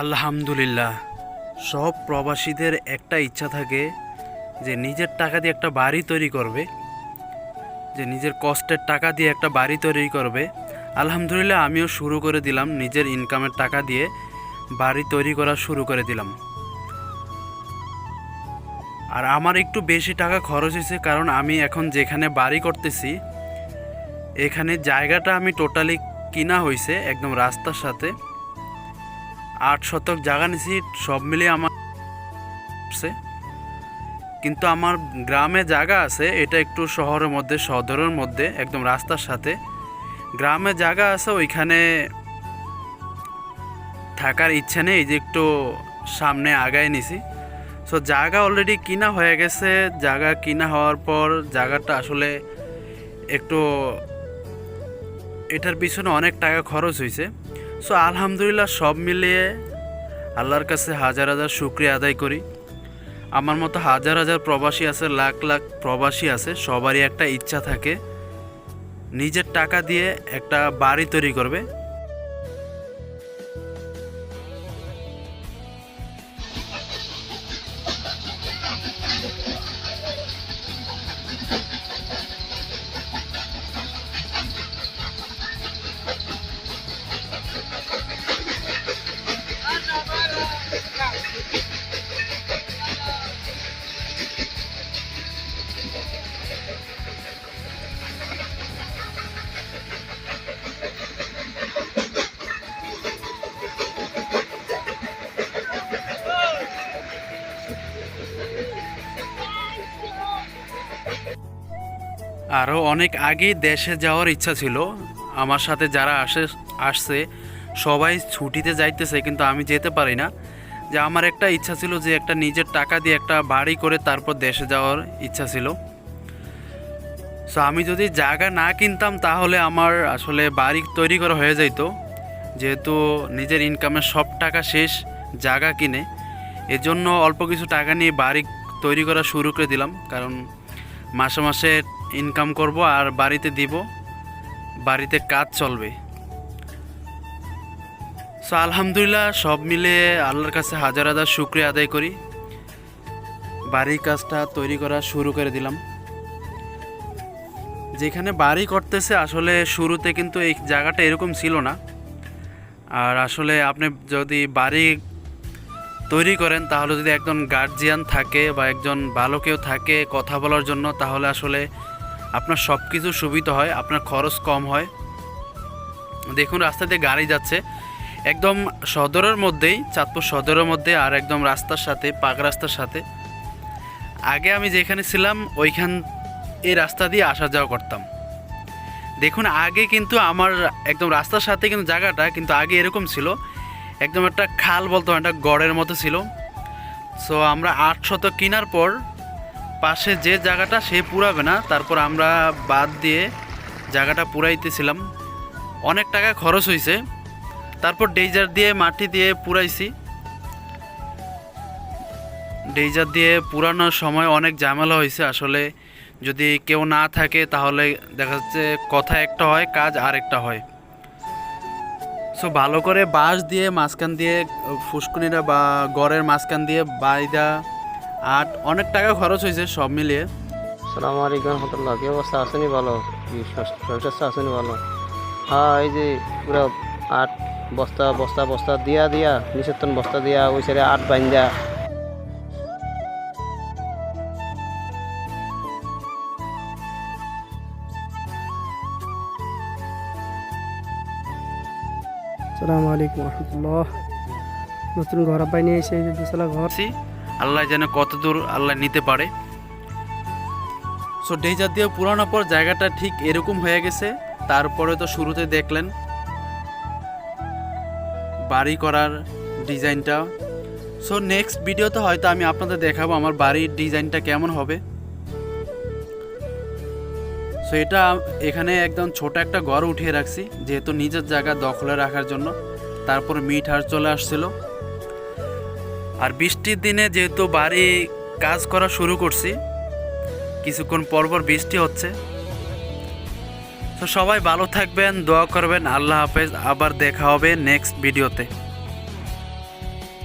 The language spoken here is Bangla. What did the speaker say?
আলহামদুলিল্লাহ। সব প্রবাসীদের একটা ইচ্ছা থাকে যে নিজের টাকা দিয়ে একটা বাড়ি তৈরি করবে, যে নিজের কষ্টের টাকা দিয়ে একটা বাড়ি তৈরি করবে। আলহামদুলিল্লাহ, আমিও শুরু করে দিলাম, নিজের ইনকামের টাকা দিয়ে বাড়ি তৈরি করা শুরু করে দিলাম। আর আমার একটু বেশি টাকা খরচ হয়েছে কারণ আমি এখন যেখানে বাড়ি করতেছি, এখানে জায়গাটা আমি টোটালি কিনা হয়েছে একদম রাস্তার সাথে। আট শতক জায়গা নিছি, সব মিলিয়ে আমার। কিন্তু আমার গ্রামে জায়গা আছে, এটা একটু শহরের মধ্যে, সদরের মধ্যে, একদম রাস্তার সাথে। গ্রামে জায়গা আছে, ওইখানে থাকার ইচ্ছে নেই যে একটু সামনে আগায় নিছি। সো জায়গা অলরেডি কিনা হয়ে গেছে, জায়গা কিনা হওয়ার পর জায়গাটা আসলে একটু, এটার পিছনে অনেক টাকা খরচ হয়েছে সো আলহামদুলিল্লাহ সব মিলিয়ে আল্লাহর কাছে হাজার হাজার শুক্রিয়া আদায় করি। আমার মতো হাজার হাজার প্রবাসী আছে, লাখ লাখ প্রবাসী আছে, সবারই একটা ইচ্ছা থাকে। নিজের টাকা দিয়ে একটা বাড়ি তৈরি করবে। আরও অনেক আগেই দেশে যাওয়ার ইচ্ছা ছিল। আমার সাথে যারা আসে, আসছে, সবাই ছুটিতে যাইতেছে, কিন্তু আমি যেতে পারি না। যে আমার একটা ইচ্ছা ছিল যে একটা নিজের টাকা দিয়ে একটা বাড়ি করে তারপর দেশে যাওয়ার ইচ্ছা ছিল। সো আমি যদি জায়গা না কিনতাম, তাহলে আমার আসলে বাড়ি তৈরি করা হয়ে যেত যেহেতু নিজের ইনকামের সব টাকা শেষ, জায়গা কিনে, এজন্য অল্প কিছু টাকা নিয়ে বাড়ি তৈরি করা শুরু করে দিলাম। কারণ মাসে মাসে ইনকাম করব আর বাড়িতে দিব। বাড়িতে কাজ চলবে। সো আলহামদুলিল্লাহ, সব মিলে আল্লাহর কাছে হাজার হাজার শুক্রিয়া আদায় করি। বাড়ির কাজটা তৈরি করা শুরু করে দিলাম। যেখানে বাড়ি করতেছে, আসলে শুরুতে কিন্তু এই জায়গাটা এরকম ছিল না। আর আসলে আপনি যদি বাড়ি তৈরি করেন, তাহলে যদি একজন গার্জিয়ান থাকে বা একজন ভালো কেউ থাকে কথা বলার জন্য, তাহলে আসলে আপনার সব কিছু সুবিধা হয়, আপনার খরচ কম হয়। দেখুন রাস্তা দিয়ে গাড়ি যাচ্ছে। একদম সদরের মধ্যেই, চাঁদপুর সদরের মধ্যে আর একদম রাস্তার সাথে, পাক রাস্তার সাথে। আগে আমি যেখানে ছিলাম, ওইখান, এই রাস্তা দিয়ে আসা যাওয়া করতাম। দেখুন, আগে কিন্তু আমার একদম রাস্তার সাথে কিন্তু জায়গাটা কিন্তু আগে এরকম ছিল। একদম একটা খাল বলতো একটা গড়ের মতো ছিল। সো আমরা আট শত কেনার পর পাশে যে জায়গাটা সে পুরাবে না, তারপর আমরা বাদ দিয়ে জায়গাটা পুরাইতেছিলাম। অনেক টাকা খরচ হয়েছে তারপর ডেইজার দিয়ে মাটি দিয়ে পুরাইছি। ডেইজার দিয়ে পুরানোর সময় অনেক ঝামেলা হয়েছে আসলে যদি কেউ না থাকে, তাহলে দেখা যাচ্ছে কথা একটা হয়, কাজ আরেকটা হয়। সো ভালো করে বাঁশ দিয়ে মাঝখান দিয়ে ফুসকুনিরা বা গড়ের মাঝখান দিয়ে বাইদা আট অনেক টাকা খরচ হয়েছে সব মিলিয়ে। সালাম আলাইকুম রহমতুল্লাহ কি অবস্থা? আসেনি ভালো। স্বাস্থ্য আসেনি ভালো। হ্যাঁ এই যে পুরো আট বস্তা বস্তা বস্তা দিয়া দিয়া নিষেধন বস্তা দিয়া ওই সাইডে আট বাইন্দা। সালামু আলাইকুম রহমতুল্লাহ। নতুন ঘর পাই নিয়ে এসে এই দুতলা ঘর। আল্লাহ যেন কত দূর আল্লাহ নিতে পারে। সো ডেজার দিয়ে পুরানোর পর জায়গাটা ঠিক এরকম হয়ে গেছে, তারপরে তো শুরুতে দেখলেন বাড়ি করার ডিজাইনটা। সো নেক্সট ভিডিওতে হয়তো আমি আপনাদের দেখাবো আমার বাড়ির ডিজাইনটা কেমন হবে। সো এটা এখানে একদম ছোট একটা ঘর উঠিয়ে রাখছি, যেহেতু নিজের জায়গা দখলে রাখার জন্য। তারপর মিট চলে আসছিল। আর বৃষ্টির দিনে যেহেতু বাড়ি কাজ করা শুরু করছি, কিছুক্ষণ পরপর বৃষ্টি হচ্ছে। তো সবাই ভালো থাকবেন, দোয়া করবেন। আল্লাহ হাফেজ, আবার দেখা হবে নেক্সট ভিডিওতে